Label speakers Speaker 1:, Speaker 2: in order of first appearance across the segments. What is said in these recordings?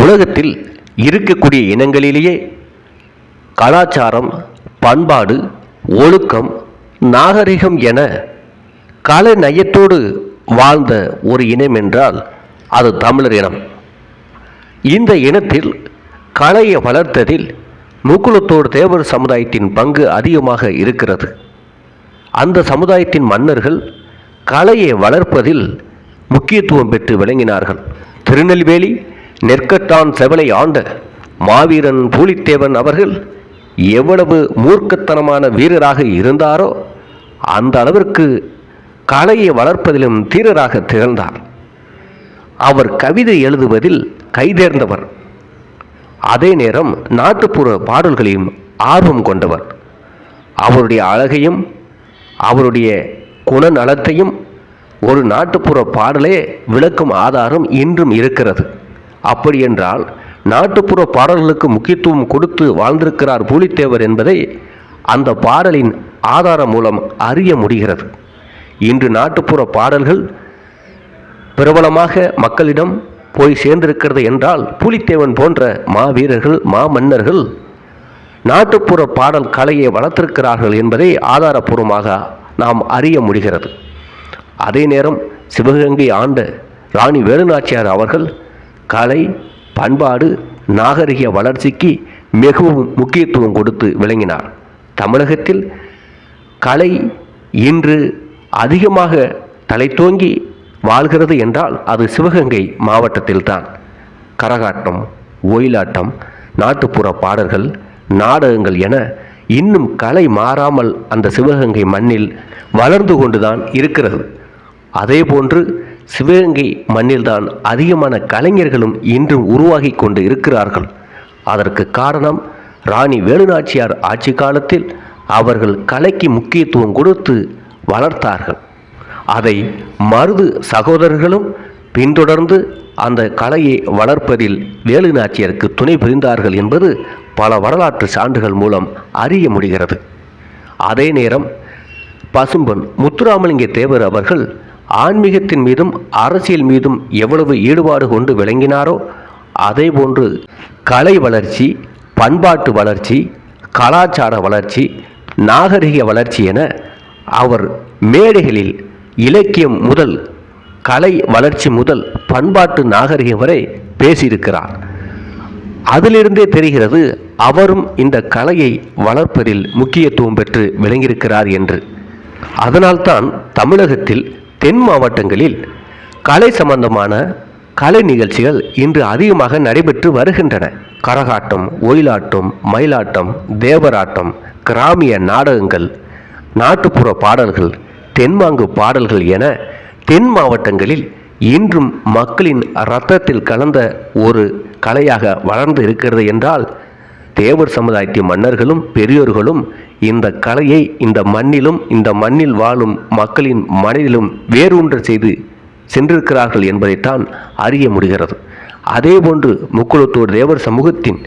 Speaker 1: உலகத்தில் இருக்கக்கூடிய இனங்களிலேயே கலாச்சாரம் பண்பாடு ஒழுக்கம் நாகரிகம் என கலை நயத்தோடு வாழ்ந்த ஒரு இனம் என்றால் அது தமிழர் இனம். இந்த இனத்தில் கலையை வளர்த்ததில் முக்குலத்தோடு தேவர் சமுதாயத்தின் பங்கு அதிகமாக இருக்கிறது. அந்த சமுதாயத்தின் மன்னர்கள் கலையை வளர்ப்பதில் முக்கியத்துவம் பெற்று விளங்கினார்கள். திருநெல்வேலி நெற்கட்டான் செவலை ஆண்ட மாவீரன் பூலித்தேவன் அவர்கள் எவ்வளவு மூர்க்கத்தனமான வீரராக இருந்தாரோ அந்த அளவிற்கு கலையை வளர்ப்பதிலும் தீரராக திகழ்ந்தார். அவர் கவிதை எழுதுவதில் கைதேர்ந்தவர். அதே நேரம் நாட்டுப்புற பாடல்களையும் ஆர்வம் கொண்டவர். அவருடைய அழகையும் அவருடைய குணநலத்தையும் ஒரு நாட்டுப்புற பாடலே விளக்கும் ஆதாரம் இன்றும் இருக்கிறது. அப்படியென்றால் நாட்டுப்புற பாடல்களுக்கு முக்கியத்துவம் கொடுத்து வாழ்ந்திருக்கிறார் பூலித்தேவர் என்பதை அந்த பாடலின் ஆதாரம் மூலம் அறிய முடிகிறது. இன்று நாட்டுப்புற பாடல்கள் பிரபலமாக மக்களிடம் போய் சேர்ந்திருக்கிறது என்றால் புலித்தேவன் போன்ற மாவீரர்கள் மாமன்னர்கள் நாட்டுப்புற பாடல் கலையை வளர்த்திருக்கிறார்கள் என்பதை ஆதாரப்பூர்வமாக நாம் அறிய முடிகிறது. அதே நேரம் சிவகங்கை ஆண்ட ராணி வேலுநாச்சியார் அவர்கள் கலை பண்பாடு நாகரிக வளர்ச்சிக்கு மிகவும் முக்கியத்துவம் கொடுத்து விளங்கினார். தமிழகத்தில் கலை இன்று அதிகமாக தலைத்தோங்கி வாழ்கிறது என்றால் அது சிவகங்கை மாவட்டத்தில்தான். கரகாட்டம் ஒயிலாட்டம் நாட்டுப்புற பாடல்கள் நாடகங்கள் என இன்னும் கலை மாறாமல் அந்த சிவகங்கை மண்ணில் வளர்ந்து கொண்டுதான் இருக்கிறது. அதேபோன்று சிவகங்கை மண்ணில்தான் அதிகமான கலைஞர்களும் இன்றும் உருவாகி கொண்டு இருக்கிறார்கள். அதற்கு காரணம் ராணி வேலுநாச்சியார் ஆட்சி காலத்தில் அவர்கள் கலைக்கு முக்கியத்துவம் கொடுத்து வளர்த்தார்கள். அதை மருது சகோதரர்களும் பின்தொடர்ந்து அந்த கலையை வளர்ப்பதில் வேலு நாச்சியருக்கு துணை புரிந்தார்கள் என்பது பல வரலாற்று சான்றுகள் மூலம் அறிய முடிகிறது. அதே நேரம் பசும்பன் முத்துராமலிங்க தேவர் அவர்கள் ஆன்மீகத்தின் மீதும் அரசியல் மீதும் எவ்வளவு ஈடுபாடு கொண்டு விளங்கினாரோ அதேபோன்று கலை வளர்ச்சி பண்பாட்டு வளர்ச்சி கலாச்சார வளர்ச்சி நாகரிக வளர்ச்சி என அவர் மேடைகளில் இலக்கியம் முதல் கலை வளர்ச்சி முதல் பண்பாட்டு நாகரிகம் வரை பேசியிருக்கிறார். அதிலிருந்தே தெரிகிறது அவரும் இந்த கலையை வளர்ப்பதில் முக்கியத்துவம் பெற்று விளங்கியிருக்கிறார் என்று. அதனால்தான் தமிழகத்தில் தென் மாவட்டங்களில் கலை சம்பந்தமான கலை நிகழ்ச்சிகள் இன்று அதிகமாக நடைபெற்று வருகின்றன. கரகாட்டம் ஒயிலாட்டம் மயிலாட்டம் தேவராட்டம் கிராமிய நாடகங்கள் நாட்டுப்புற பாடல்கள் தென்மாங்கு பாடல்கள் என தென் மாவட்டங்களில் இன்றும் மக்களின் இரத்தத்தில் கலந்த ஒரு கலையாக வளர்ந்து இருக்கிறது என்றால் தேவர் சமுதாயத்தின் மன்னர்களும் பெரியோர்களும் இந்த கலையை இந்த மண்ணிலும் இந்த மண்ணில் வாழும் மக்களின் மனதிலும் வேரூன்ற செய்து சென்றிருக்கிறார்கள் என்பதைத்தான் அறிய முடிகிறது. அதேபோன்று முக்குளத்தூர் தேவர் சமூகத்தின்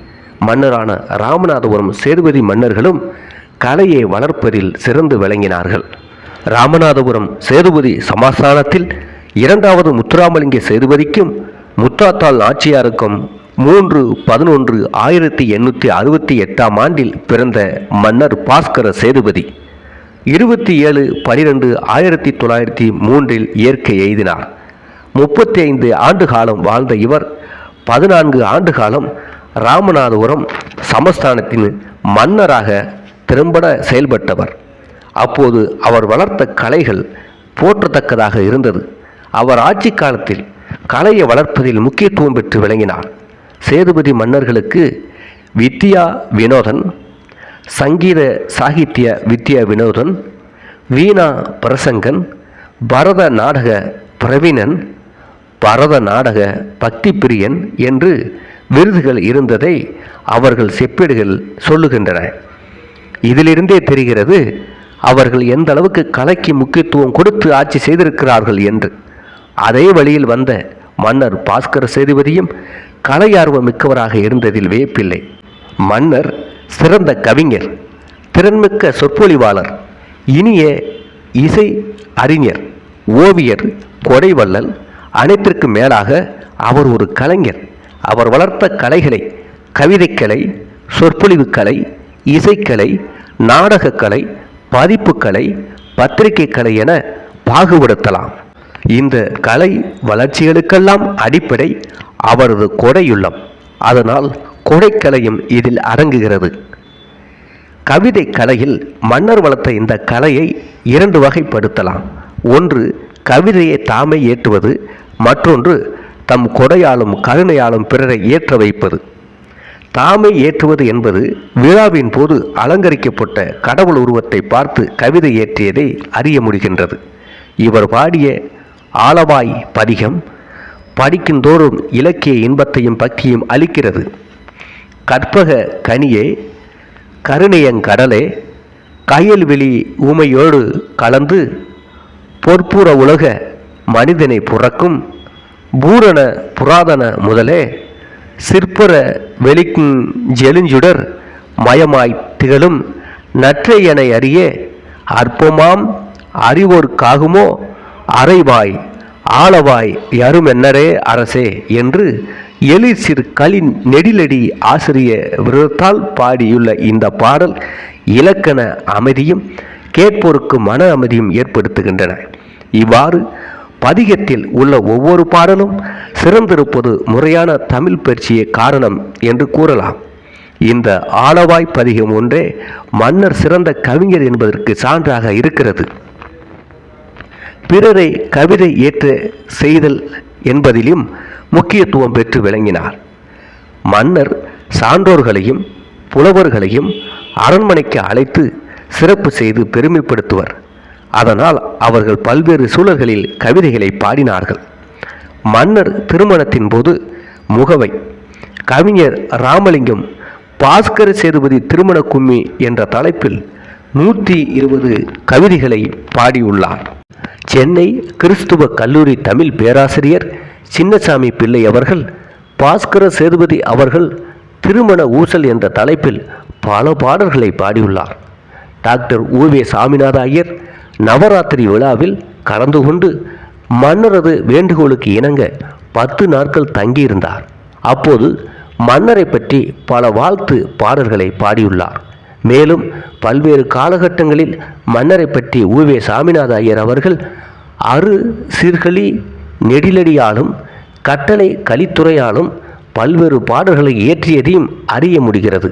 Speaker 1: மன்னரான ராமநாதபுரம் சேதுபதி மன்னர்களும் கலையை வளர்ப்பதில் சிறந்து விளங்கினார்கள். ராமநாதபுரம் சேதுபதி சமாஸ்தானத்தில் இரண்டாவது முத்துராமலிங்க சேதுபதிக்கும் முத்தாத்தாள் நாச்சியாருக்கும் மூன்று பதினொன்று ஆயிரத்தி எண்ணூற்றி அறுபத்தி எட்டாம் ஆண்டில் பிறந்த மன்னர் பாஸ்கர சேதுபதி. இருபத்தி ஏழு பனிரெண்டு ஆயிரத்தி தொள்ளாயிரத்தி மூன்றில் இயற்கை எய்தினார். முப்பத்தி ஐந்து ஆண்டு காலம் வாழ்ந்த இவர் பதினான்கு ஆண்டு காலம் ராமநாதபுரம் சமஸ்தானத்தின் மன்னராக திறம்பட செயல்பட்டவர். அப்போது அவர் வளர்த்த கலைகள் போற்றத்தக்கதாக இருந்தது. அவர் ஆட்சி காலத்தில் கலையை வளர்ப்பதில் முக்கியத்துவம் பெற்று விளங்கினார். சேதுபதி மன்னர்களுக்கு வித்யா வினோதன் சங்கீத சாகித்ய வித்யா வினோதன் வீணா பிரசங்கன் பரத நாடக பிரவீணன் பரத நாடக பக்தி பிரியன் என்று விருதுகள் இருந்ததை அவர்கள் செப்பேடுகள் சொல்லுகின்றன. இதிலிருந்தே தெரிகிறது அவர்கள் எந்த அளவுக்கு கலைக்கு முக்கியத்துவம் கொடுத்து ஆட்சி செய்திருக்கிறார்கள் என்று. அதே வழியில் வந்த மன்னர் பாஸ்கர சேதுபதியும் கலையார்வம் மிக்கவராக இருந்ததில் வியப்பில்லை. மன்னர் சிறந்த கவிஞர் திறன்மிக்க சொற்பொழிவாளர் இனிய இசை அறிஞர் ஓவியர் கொடைவள்ளல் அனைத்திற்கும் மேலாக அவர் ஒரு கலைஞர். அவர் வளர்த்த கலைகளை கவிதைக்கலை சொற்பொழிவுக்கலை இசைக்கலை நாடகக்கலை பதிப்புக்கலை பத்திரிகை கலை என பாகுபடுத்தலாம். இந்த கலை வளர்ச்சிகளுக்கெல்லாம் அடிப்படை அவரது கொடையுள்ளம். அதனால் கொடைக்கலையும் இதில் அடங்குகிறது. கவிதை கலையில் மன்னர் வளர்த்த இந்த கலையை இரண்டு வகைப்படுத்தலாம். ஒன்று கவிதையை தாமே ஏற்றுவது. மற்றொன்று தம் கொடையாலும் கருணையாலும் பிறரை ஏற்ற வைப்பது. தாமே ஏற்றுவது என்பது விழாவின் போது அலங்கரிக்கப்பட்ட கடவுள் உருவத்தை பார்த்து கவிதை ஏற்றியதை அறிய முடிகின்றது. இவர் பாடிய ஆலவாய் பதிகம் படிக்குந்தோறும் இலக்கிய இன்பத்தையும் பக்தியும் அளிக்கிறது. கற்பக கனியே கருணையங்கடலே கயல்வெளி ஊமையோடு கலந்து பொற்புற உலக மனிதனை புறக்கும் பூரண புராதன முதலே சிற்புற வெளிக்கும் ஜெலுஞ்சுடர் மயமாய் திகழும் நற்றையனை அறிய அற்பமாம் அறிவோர்க்காகுமோ அறைவாய் ஆளவாய் யருமென்னரே அரசே என்று எழிற்சிறு கலின் நெடிலடி ஆசிரிய விருத்தால் பாடியுள்ள இந்த பாடல் இலக்கண அமைதியும் கேட்போருக்கு மன அமைதியும் ஏற்படுத்துகின்றன. இவ்வாறு பதிகத்தில் உள்ள ஒவ்வொரு பாடலும் சிறந்திருப்பது முறையான தமிழ் பயிற்சியே காரணம் என்று கூறலாம். இந்த ஆளவாய் பதிகம் ஒன்றே மன்னர் சிறந்த கவிஞர் என்பதற்கு சான்றாக இருக்கிறது. பிறரை கவிதை ஏற்ற செய்தல் என்பதிலும் முக்கியத்துவம் பெற்று விளங்கினார். மன்னர் சான்றோர்களையும் புலவர்களையும் அரண்மனைக்கு அழைத்து சிறப்பு செய்து பெருமைப்படுத்துவர். அதனால் அவர்கள் பல்வேறு சூழல்களில் கவிதைகளை பாடினார்கள். மன்னர் திருமணத்தின் போது முகவை கவிஞர் ராமலிங்கம் பாஸ்கர சேதுபதி திருமண கும்மி என்ற தலைப்பில் நூற்றி இருபது கவிதைகளை பாடியுள்ளார். சென்னை கிறிஸ்துவ கல்லூரி தமிழ் பேராசிரியர் சின்னசாமி பிள்ளை அவர்கள் பாஸ்கர சேதுபதி அவர்கள் திருமண ஊசல் என்ற தலைப்பில் பல பாடல்களை பாடியுள்ளார். டாக்டர் ஊவே சாமிநாத ஐயர் நவராத்திரி விழாவில் கலந்து கொண்டு மன்னரது வேண்டுகோளுக்கு இணங்க பத்து நாட்கள் தங்கியிருந்தார். அப்போது மன்னரை பற்றி பல வாழ்த்து பாடல்களை பாடியுள்ளார். மேலும் பல்வேறு காலகட்டங்களில் மன்னரை பற்றி ஊவே சாமிநாத ஐயர் அவர்கள் அரு சீர்களி நெடிலடியாலும் கட்டளை கலித்துறையாலும் பல்வேறு பாடல்களை இயற்றியதையும் அறிய முடிகிறது.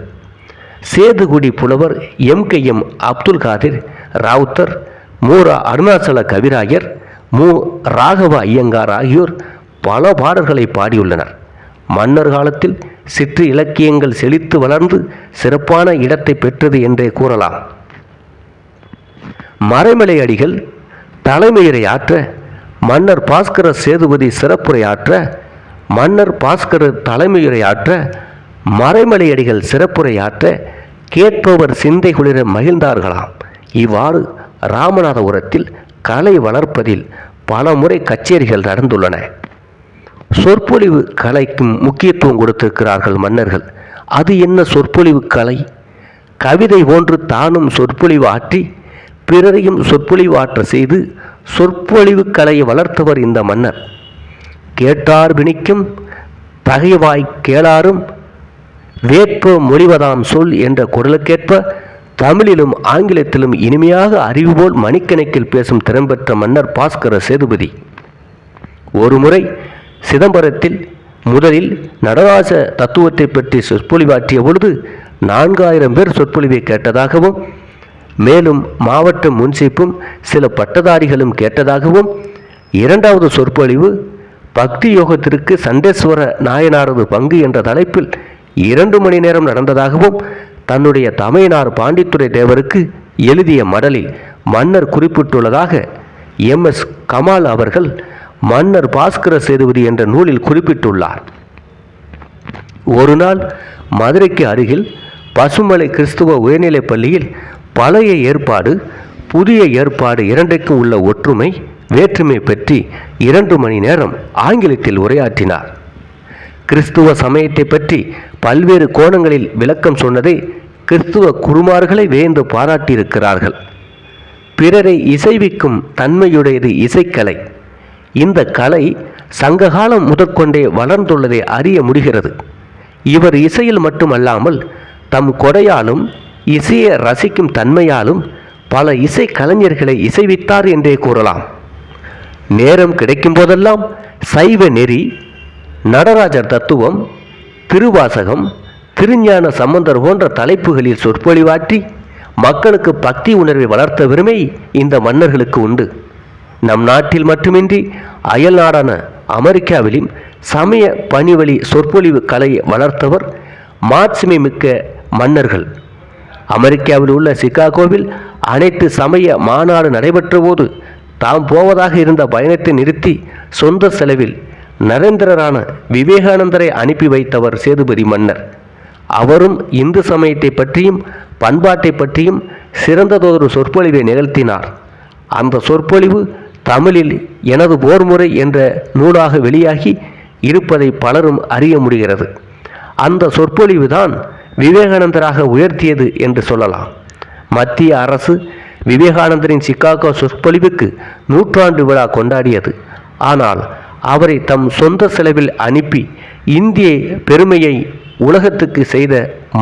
Speaker 1: சேதுகுடி புலவர் M K M Abdul Kadir Rowther Moora Arunachala Kavirayar மு ராகவ ஐயங்கார் ஆகியோர் பல பாடல்களை பாடியுள்ளனர். மன்னர் காலத்தில் சிற்று இலக்கியங்கள் செழித்து வளர்ந்து சிறப்பான இடத்தை பெற்றது என்றே கூறலாம். மறைமலை அடிகள் தலைமையரை ஆற்ற மன்னர் பாஸ்கர சேதுபதி சிறப்புரையாற்ற மன்னர் பாஸ்கர தலைமையுரையாற்ற மறைமலையடிகள் மறைமலை அடிகள் கேட்பவர் சிந்தை குளிர மகிழ்ந்தார்களாம். இவ்வாறு ராமநாதபுரத்தில் கலை வளர்ப்பதில் பல முறை கச்சேரிகள் நடந்துள்ளன. சொற்பொழிவு கலைக்கும் முக்கியத்துவம் கொடுத்திருக்கிறார்கள் மன்னர்கள். அது என்ன சொற்பொழிவு கலை? கவிதை போன்று தானும் சொற்பொழிவு ஆற்றி பிறரையும் சொற்பொழிவு ஆற்ற செய்து சொற்பொழிவு கலையை வளர்த்தவர் இந்த மன்னர். கேட்டார் வினிக்கும் பகைவாய் கேளாரும் வேட்ப மொழிவதாம் சொல் என்ற குரலுக்கேற்ப தமிழிலும் ஆங்கிலத்திலும் இனிமையாக அறிவு போல் மணிக்கணக்கில் பேசும் திறம்பெற்ற மன்னர் பாஸ்கர சேதுபதி. ஒருமுறை சிதம்பரத்தில் முதலில் நடராஜ தத்துவத்தை பற்றி சொற்பொழிவாற்றிய பொழுது நான்காயிரம் பேர் சொற்பொழிவை கேட்டதாகவும் மேலும் மாவட்ட முன்சிப்பும் சில பட்டதாரிகளும் கேட்டதாகவும் இரண்டாவது சொற்பொழிவு பக்தி யோகத்திற்கு சண்டேஸ்வர நாயனாரது பங்கு என்ற தலைப்பில் இரண்டு மணி நேரம் நடந்ததாகவும் தன்னுடைய தமையனார் பாண்டித்துறை தேவருக்கு எழுதிய மடலில் மன்னர் குறிப்பிட்டுள்ளதாக எம் எஸ் கமால் அவர்கள் மன்னர் பாஸ்கர சேதுபதி என்ற நூலில் குறிப்பிட்டுள்ளார். ஒரு நாள் மதுரைக்கு அருகில் பசுமலை கிறிஸ்துவ உயர்நிலைப் பள்ளியில் பழைய ஏற்பாடு புதிய ஏற்பாடு இரண்டுக்கும் உள்ள ஒற்றுமை வேற்றுமை பற்றி இரண்டு மணி நேரம் ஆங்கிலத்தில் உரையாற்றினார். கிறிஸ்துவ சமயத்தை பற்றி பல்வேறு கோணங்களில் விளக்கம் சொன்னதை கிறிஸ்துவ குருமார்களை வேந்து பாராட்டியிருக்கிறார்கள். பிறரை இசைவிக்கும் தன்மையுடையது இசைக்கலை. இந்த கலை சங்ககாலம் முதற்கொண்டே வளர்ந்துள்ளதை அறிய முடிகிறது. இவர் இசையில் மட்டுமல்லாமல் தம் கொடையாலும் இசையை ரசிக்கும் தன்மையாலும் பல இசை கலைஞர்களை இசைவித்தார் என்றே கூறலாம். நேரம் கிடைக்கும் போதெல்லாம் சைவ நெறி நடராஜர் தத்துவம் திருவாசகம் திருஞான சம்பந்தர் போன்ற தலைப்புகளில் சொற்பொழிவாற்றி மக்களுக்கு பக்தி உணர்வை வளர்த்த பெருமை இந்த மன்னர்களுக்கு உண்டு. நம் நாட்டில் மட்டுமின்றி அயல் நாடான அமெரிக்காவிலும் சமய பணிவழி சொற்பொழிவு கலையை வளர்த்தவர் மாட்சிமை மிக்க மன்னர்கள். அமெரிக்காவில் உள்ள சிகாகோவில் அனைத்து சமய மாநாடு நடைபெற்ற போது தாம் போவதாக இருந்த பயணத்தை நிறுத்தி சொந்த செலவில் நரேந்திரரான விவேகானந்தரை அனுப்பி வைத்தவர் சேதுபதி மன்னர். அவரும் இந்து சமயத்தை பற்றியும் பண்பாட்டை பற்றியும் சிறந்ததொரு சொற்பொழிவை நிகழ்த்தினார். அந்த சொற்பொழிவு தமிழில் எனது போர்முறை என்ற நூலாக வெளியாகி இருப்பதை பலரும் அறிய முடிகிறது. அந்த சொற்பொழிவுதான் விவேகானந்தராக உயர்த்தியது என்று சொல்லலாம். மத்திய அரசு விவேகானந்தரின் சிக்காகோ சொற்பொழிவுக்கு நூற்றாண்டு விழா கொண்டாடியது. ஆனால் அவரை தம் சொந்த செலவில் அனுப்பி இந்திய பெருமையை உலகத்துக்கு செய்த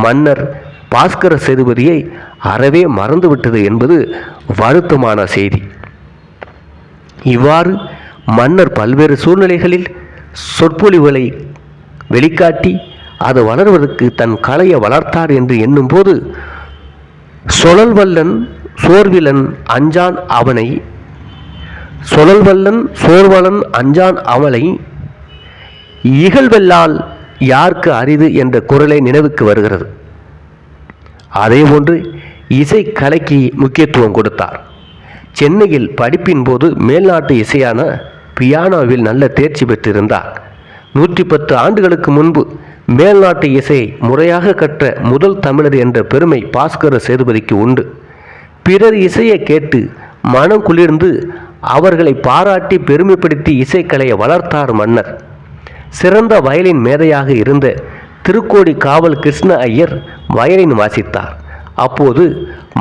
Speaker 1: மன்னர் பாஸ்கர சேதுபதியை அறவே மறந்துவிட்டது என்பது வருத்தமான செய்தி. இவ்வாறு மன்னர் பல்வேறு சூழ்நிலைகளில் சொற்பொழிவுகளை வெளிக்காட்டி அது வளர்வதற்கு தன் கலையை வளர்த்தார் என்று எண்ணும்போது சொழல்வல்லன் சோர்விலன் அஞ்சான் அவனை சொழல்வல்லன் சோர்வலன் அஞ்சான் அவனை இகழ்வெல்லால் யாருக்கு அரிது என்ற குரலை நினைவுக்கு வருகிறது. அதேபோன்று இசை கலைக்கு முக்கியத்துவம் கொடுத்தார். சென்னையில் படிப்பின் போது மேல்நாட்டு இசையான பியானோவில் நல்ல தேர்ச்சி பெற்றிருந்தார். நூற்றி பத்து ஆண்டுகளுக்கு முன்பு மேல்நாட்டு இசையை முறையாக கற்ற முதல் தமிழர் என்ற பெருமை பாஸ்கர சேதுபதிக்கு உண்டு. பிறர் இசையை கேட்டு மனம் குளிர்ந்து அவர்களை பாராட்டி பெருமைப்படுத்தி இசைக்கலையை வளர்த்தார் மன்னர். சிறந்த வயலின் மேதையாக இருந்த திருக்கோடி காவல் கிருஷ்ண ஐயர் வயலின் வாசித்தார். அப்போது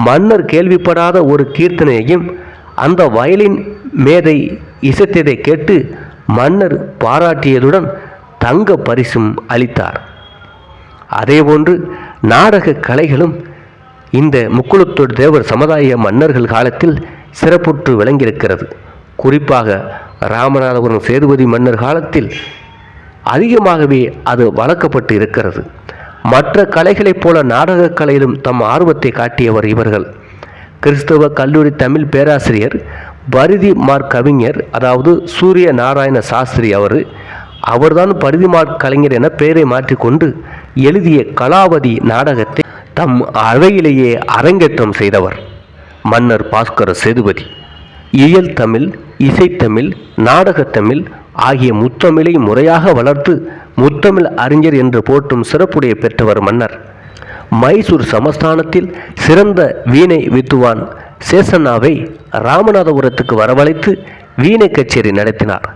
Speaker 1: மன்னர் கேள்விப்படாத ஒரு கீர்த்தனையையும் அந்த வயலின் மேதை இசைத்ததை கேட்டு மன்னர் பாராட்டியதுடன் தங்க பரிசும் அளித்தார். அதேபோன்று நாடக கலைகளும் இந்த முக்குளத்தூர் தேவர் சமுதாய மன்னர்கள் காலத்தில் சிறப்புற்று விளங்கியிருக்கிறது. குறிப்பாக ராமநாதபுரம் சேதுபதி மன்னர் காலத்தில் அதிகமாகவே அது வளர்க்கப்பட்டு இருக்கிறது. மற்ற கலைகளைப் போல நாடகக் கலையிலும் தம் ஆர்வத்தை காட்டியவர் இவர்கள். கிறிஸ்தவ கல்லூரி தமிழ் பேராசிரியர் பரிதி கவிஞர் அதாவது சூரிய நாராயண சாஸ்திரி அவர் அவர்தான் பரிதிமார் கலைஞர் என பெயரை மாற்றிக்கொண்டு எழுதிய கலாவதி நாடகத்தை தம் அவையிலேயே அரங்கேற்றம் செய்தவர். மன்னர் பாஸ்கர சேதுபதி இயல் தமிழ் இசைத்தமிழ் நாடகத்தமிழ் ஆகிய முத்தமிழை முறையாக வளர்த்து முத்தமிழ் அறிஞர் என்று போற்றும் சிறப்புடைய பெற்றவர் மன்னர். மைசூர் சமஸ்தானத்தில் சிறந்த வீணை வித்துவான் சேசண்ணாவை ராமநாதபுரத்துக்கு வரவழைத்து வீணை கச்சேரி நடத்தினார்.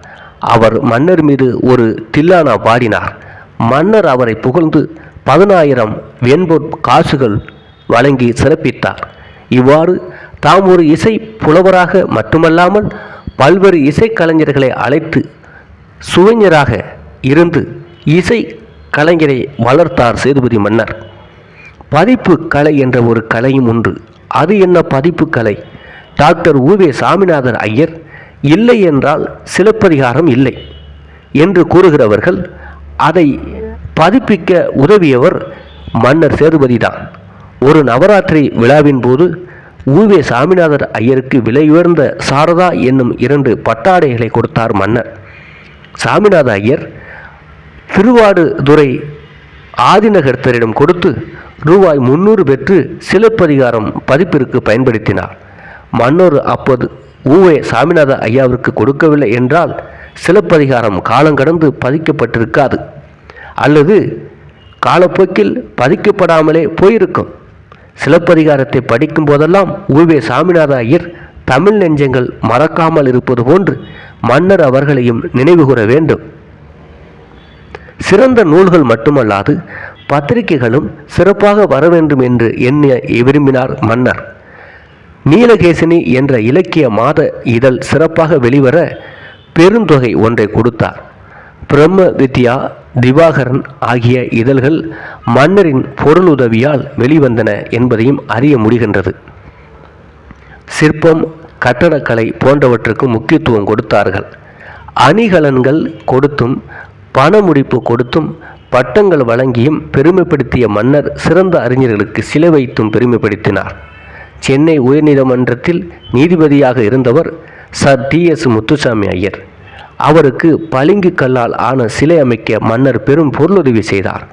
Speaker 1: அவர் மன்னர் மீது ஒரு தில்லானா பாடினார். மன்னர் அவரை புகழ்ந்து பதினாயிரம் வெண்பொற் காசுகள் வழங்கி சிறப்பித்தார். இவ்வாறு தாம் ஒரு இசை புலவராக மட்டுமல்லாமல் பல்வேறு இசைக்கலைஞர்களை அழைத்து சுவைஞராக இருந்து இசை கலைஞரை வளர்த்தார் சேதுபதி மன்னர். பதிப்பு கலை என்ற ஒரு கலையும் உண்டு. அது என்ன பதிப்பு கலை டாக்டர் உவே சாமிநாதன் ஐயர் இல்லை என்றால் சிலப்பதிகாரம் இல்லை என்று கூறுகிறவர்கள் அதை பதிப்பிக்க உதவியவர் மன்னர் சேதுபதிதான் ஒரு நவராத்திரி விழாவின் போது ஊவே சாமிநாதர் ஐயருக்கு விலையுயர்ந்த சாரதா என்னும் இரண்டு பட்டாடைகளை கொடுத்தார் மன்னர். சாமிநாத ஐயர் திருவாடுதுறை ஆதிநகர்த்தரிடம் கொடுத்து ரூபாய் முன்னூறு பெற்று சிலப்பதிகாரம் பதிப்பிற்கு பயன்படுத்தினார். மன்னர் அப்போது ஊவே சாமிநாத ஐயாவிற்கு கொடுக்கவில்லை என்றால் சிலப்பதிகாரம் காலங்கடந்து பதிக்கப்பட்டிருக்காது. அல்லது காலப்போக்கில் பதிக்கப்படாமலே போயிருக்கும். சிலப்பதிகாரத்தை படிக்கும் போதெல்லாம் ஊவே சாமிநாத ஐயர் தமிழ் நெஞ்சங்கள் மறக்காமல் இருப்பது போன்று மன்னர் அவர்களையும் நினைவுகூர வேண்டும். சிறந்த நூல்கள் மட்டுமல்லாது பத்திரிகைகளும் சிறப்பாக வர வேண்டும் என்று எண்ண விரும்பினார் மன்னர். நீலகேசினி என்ற இலக்கிய மாத இதழ் சிறப்பாக வெளிவர பெருந்தொகை ஒன்றை கொடுத்தார். பிரம்ம வித்யா திவாகரன் ஆகிய இதழ்கள் மன்னரின் பொருளுதவியால் வெளிவந்தன என்பதையும் அறிய முடிகின்றது. சிற்பம் கட்டடக்கலை போன்றவற்றுக்கு முக்கியத்துவம் கொடுத்தார்கள். அணிகலன்கள் கொடுத்தும் பணமுடிப்பு கொடுத்தும் பட்டங்கள் வழங்கியும் பெருமைப்படுத்திய மன்னர் சிறந்த அறிஞர்களுக்கு சிலை வைத்தும் பெருமைப்படுத்தினார். சென்னை உயர்நீதிமன்றத்தில் நீதிபதியாக இருந்தவர் sir T S Muthusami Iyer. அவருக்கு பளிங்கு கல்லால் ஆன சிலை அமைக்க மன்னர் பெரும் பொருளுதவி செய்தார்.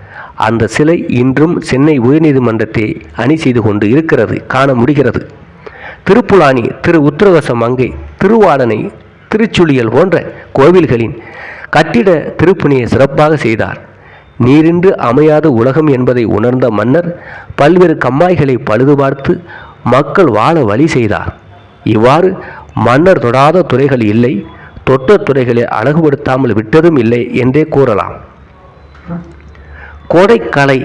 Speaker 1: அந்த சிலை இன்றும் சென்னை உயர்நீதிமன்றத்தை அணி செய்து கொண்டு இருக்கிறது காண முடிகிறது. திருப்புலானி திரு உத்தரவச மங்கை திருவாடனை திருச்சுழியல் போன்ற கோவில்களின் கட்டிட திருப்பணியை சிறப்பாக செய்தார். நீரின்று அமையாத உலகம் என்பதை உணர்ந்த மன்னர் பல்வேறு கம்மாய்களை பழுதுபார்த்து மக்கள் வாழ வழி செய்தார். இவ்வாறு மன்னர் தொடாத துறைகள் இல்லை தொட்ட துறைகளை அழகுபடுத்தாமல் விட்டதும் இல்லை என்றே கூறலாம். கோடைக்கலை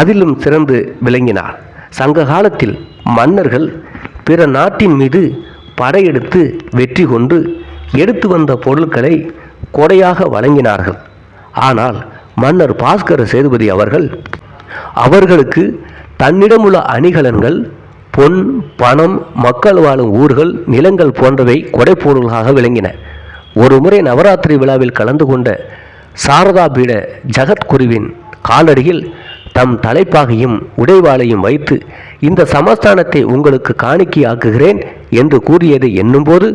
Speaker 1: அதிலும் சிறந்து விளங்கினார். சங்க காலத்தில் மன்னர்கள் பிற நாட்டின் மீது படையெடுத்து வெற்றி கொண்டு எடுத்து வந்த பொருட்களை கொடையாக வழங்கினார்கள். ஆனால் மன்னர் பாஸ்கர சேதுபதி அவர்கள் அவர்களுக்கு தன்னிடமுள்ள அணிகலன்கள் பொன் பணம் மக்கள் வாழும் ஊர்கள் நிலங்கள் போன்றவை கொடைப்பொருள்களாக விளங்கின. ஒரு முறை நவராத்திரி விழாவில் கலந்து கொண்ட சாரதா பீட ஜகத்குருவின் காலடியில் தம் தலைப்பாகையும் உடைவாளையும் வைத்து இந்த சமஸ்தானத்தை உங்களுக்கு காணிக்கையாக்குகிறேன். என்று கூறியதை எண்ணும்போது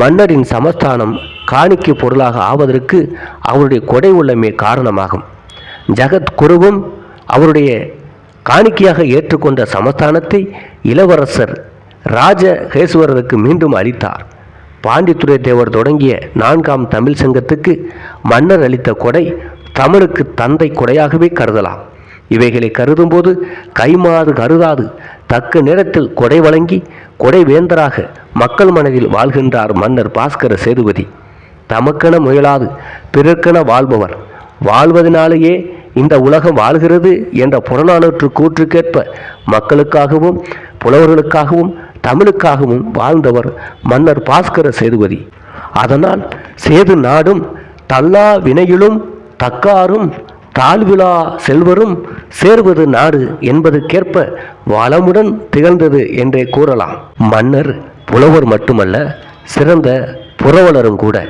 Speaker 1: மன்னரின் சமஸ்தானம் காணிக்கை பொருளாக ஆவதற்கு அவருடைய கொடை உள்ளமே காரணமாகும். ஜகத்குருவும் அவருடைய காணிக்கையாக ஏற்றுக்கொண்ட சமஸ்தானத்தை இளவரசர் ராஜ கேசுவரருக்கு மீண்டும் அளித்தார். பாண்டித்துரை தேவர் தொடங்கிய நான்காம் தமிழ் சங்கத்துக்கு மன்னர் அளித்த கொடை தமிழுக்கு தந்தை கொடையாகவே கருதலாம். இவைகளை கருதும்போது கைமாறு கருதாது தக்க நேரத்தில் கொடை வழங்கி கொடை வேந்தராக மக்கள் மனதில் வாழ்கின்றார் மன்னர் பாஸ்கர சேதுபதி. தமக்கென முயலாது பிறர்க்கென வாழ்பவர். வாழ்வதனாலேயே இந்த உலகம் வாழ்கிறது என்ற புறநானூற்று கூற்றுக்கேற்ப மக்களுக்காகவும் புலவர்களுக்காகவும் தமிழுக்காகவும் வாழ்ந்தவர் மன்னர் பாஸ்கர சேதுபதி. அதனால் சேது நாடும் தல்லா வினையிலும் தக்காரும் தாழ்விழா செல்வரும் சேர்வது நாடு என்பதற்கேற்ப வளமுடன் திகழ்ந்தது என்றே கூறலாம். மன்னர் புலவர் மட்டுமல்ல சிறந்த புரவலரும் கூட.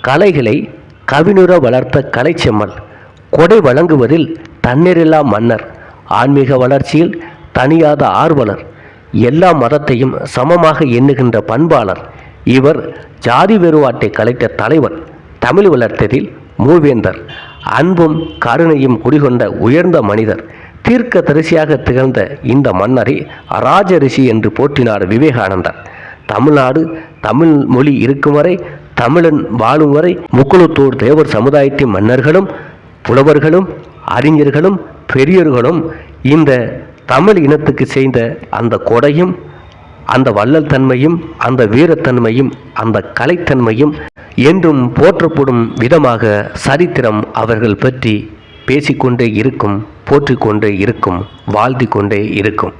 Speaker 1: கலைகளை கவினுற வளர்த்த கலைச்செம்மல். கொடை வழங்குவதில் தன்னிரில்லா மன்னர். ஆன்மீக வளர்ச்சியில் தனியாத ஆர்வலர். எல்லா மதத்தையும் சமமாக எண்ணுகின்ற பண்பாளர். இவர் ஜாதி வேறுபாட்டை கலைத்த தலைவர். தமிழ் வளர்த்ததில் மூவேந்தர். அன்பும் கருணையும் குடிகொண்ட உயர்ந்த மனிதர் தீர்க்க தரிசியாக திகழ்ந்த இந்த மன்னரை ராஜரிஷி என்று போற்றினார் விவேகானந்தர். தமிழ்நாடு தமிழ் மொழி இருக்கும் வரை தமிழன் வாழும் வரை முக்குளத்தூர் தேவர் சமுதாயத்தின் மன்னர்களும் புலவர்களும் அறிஞர்களும் பெரியர்களும் இந்த தமிழ் இனத்துக்கு செய்த அந்த கொடையும் அந்த வள்ளல் தன்மையும் அந்த வீரத்தன்மையும் அந்த கலைத்தன்மையும் என்றும் போற்றப்படும் விதமாக சரித்திரம் அவர்கள் பற்றி பேசிக்கொண்டே இருக்கும் போற்றிக்கொண்டே இருக்கும் வாழ்த்திக் கொண்டே இருக்கும்.